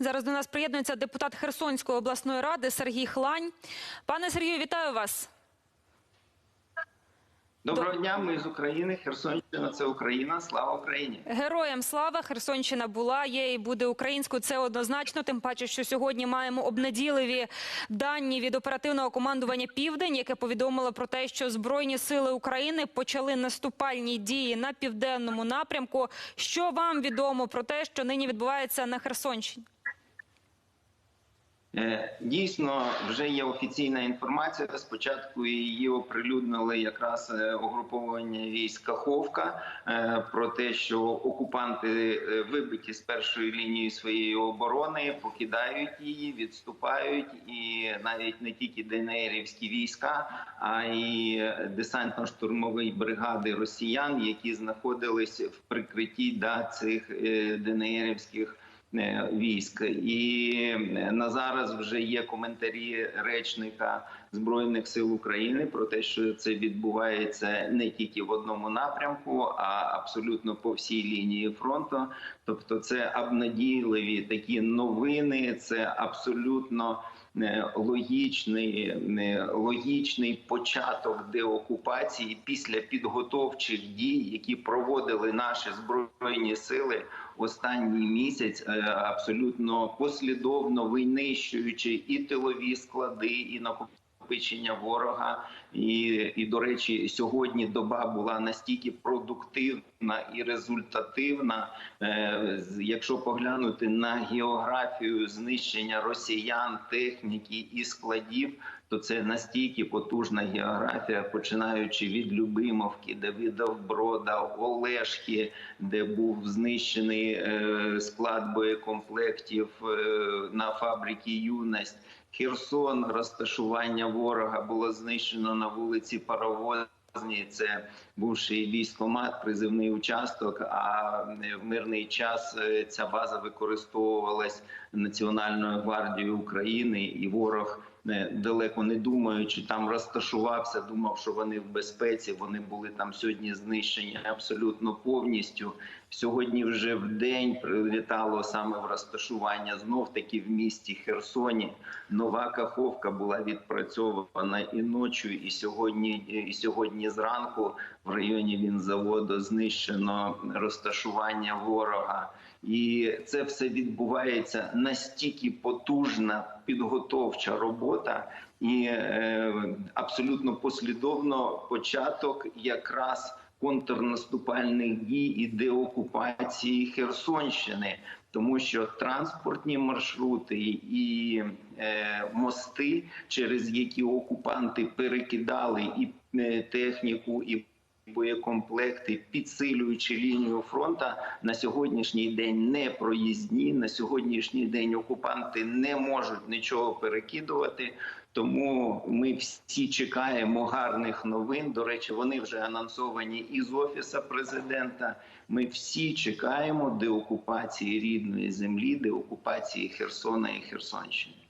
Зараз до нас приєднується депутат Херсонської обласної ради Сергій Хлань. Пане Сергію, вітаю вас. Доброго дня, ми з України. Херсонщина це Україна. Слава Україні! Героям слава Херсонщина була, є і буде українською. Це однозначно. Тим паче, що сьогодні маємо обнадійливі дані від оперативного командування Південь, яке повідомило про те, що збройні сили України почали наступальні дії на південному напрямку. Що вам відомо про те, що нині відбувається на Херсонщині? Е, Дійсно, вже є офіційна інформація. Спочатку її оприлюднили якраз е, угруповання військ Каховка е, про те, що окупанти вибиті з першої лінії своєї оборони, покидають її, відступають, і навіть не тільки ДНРівські війська, а й десантно-штурмові бригади росіян, які знаходились в прикритті да, цих ДНРівських військ. І е, на зараз вже є коментарі речника збройних сил України про те, що це відбувається не тільки в одному напрямку, а абсолютно по всій лінії фронту. Тобто, це обнадійливі такі новини. Це абсолютно е, логічний, е, логічний початок деокупації після підготовчих дій, які проводили наші збройні сили останній місяць, е, абсолютно послідовно винищуючи і тилові склади, і накопичення ворога. І, і до речі, сьогодні доба була настільки продуктивна і результативна. Е, якщо поглянути на географію знищення росіян, техніки і складів, то це настільки потужна географія, починаючи від Любимовки, Давидов Брода, Олешки, де був знищений е, склад боєкомплектів е, на фабриці Юність. Херсон, розташування ворога було знищено на вулиці Паровозній. Це бувший військомат, призивний участок. А в мирний час е, ця база використовувалась Національною гвардією України, і ворог далеко не думаючи, там розташувався, думав, що вони в безпеці. Вони були там сьогодні знищені абсолютно повністю. Сьогодні вже в день прилітало саме в розташування знов таки в місті Херсоні. Нова каховка була відпрацьована і ночі, і сьогодні, і сьогодні зранку в районі Вінзаводу знищено розташування ворога. І це все відбувається настільки потужна підготовча робота, і е, абсолютно послідовно початок якраз контрнаступальних дій і деокупації Херсонщини, тому що транспортні маршрути і е, мости, через які окупанти перекидали і е, техніку, і боєкомплекти, підсилюючи лінію фронта, на сьогоднішній день не проїзні. На сьогоднішній день окупанти не можуть нічого перекидувати. Тому ми всі чекаємо гарних новин. До речі, вони вже анонсовані із офіса президента. Ми всі чекаємо деокупації рідної землі, деокупації Херсона і Херсонщини.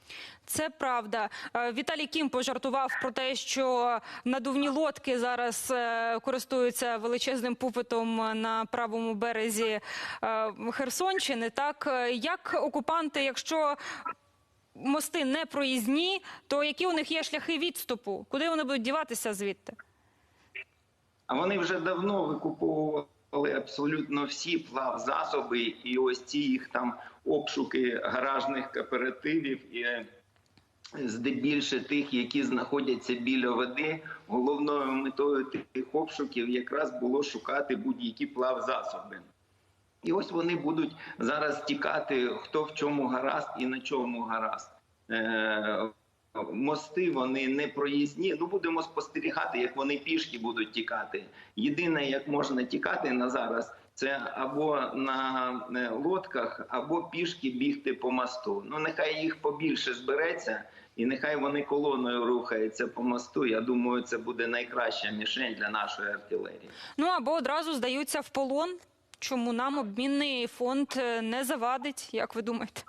Це правда. Е, Віталій Кім пожартував про те, що надувні лодки зараз е, користуються величезним попитом на правому березі е, Херсонщини. Так як окупанти, якщо мости не проїзні, то які у них є шляхи відступу? Куди вони будуть діватися звідти? А вони вже давно викуповували абсолютно всі плавзасоби, і ось ці їх там обшуки гаражних кооперативів і здебільше тих, які знаходяться біля води. Головною метою тих обшуків якраз було шукати будь-які плавзасоби. І ось вони будуть зараз тікати, хто в чому гаразд і на чому гаразд. Е, Мости вони не проїзні. Ну будемо спостерігати, як вони пішки будуть тікати. Єдине, як можна тікати на зараз, це або на е, лодках, або пішки бігти по мосту. Ну нехай їх побільше збереться, і нехай вони колоною рухаються по мосту. Я думаю, це буде найкраща мішень для нашої артилерії. Ну або одразу здаються в полон. Чому нам обмінний фонд е, не завадить? Як ви думаєте?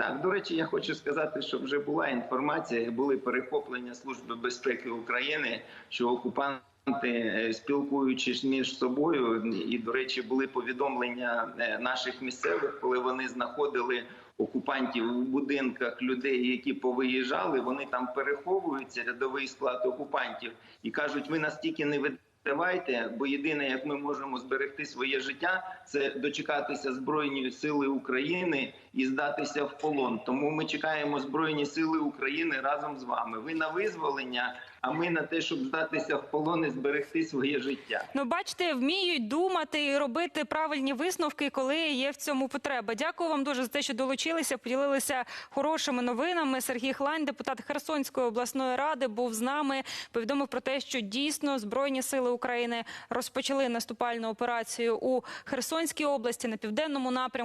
Так, до речі, я хочу сказати, що вже була інформація, були перехоплення Служби безпеки України, що окупанти е, спілкуючись між собою, і до речі, були повідомлення е, наших місцевих, коли вони знаходили окупантів у будинках людей, які повиїжджали. Вони там переховуються, рядовий склад окупантів, і кажуть: ви настільки не Давайте, бо єдине, як ми можемо зберегти своє життя, це дочекатися збройної сили України і здатися в полон. Тому ми чекаємо збройні сили України разом з вами. Ви на визволення, а ми на те, щоб здатися в полон і зберегти своє життя. Ну, бачите, вміють думати і робити правильні висновки, коли є в цьому потреба. Дякую вам дуже за те, що долучилися, поділилися хорошими новинами. Сергій Хлань, депутат Херсонської обласної ради, був з нами. Повідомив про те, що дійсно збройні сили України розпочали наступальну операцію у Херсонській області на південному напрямку.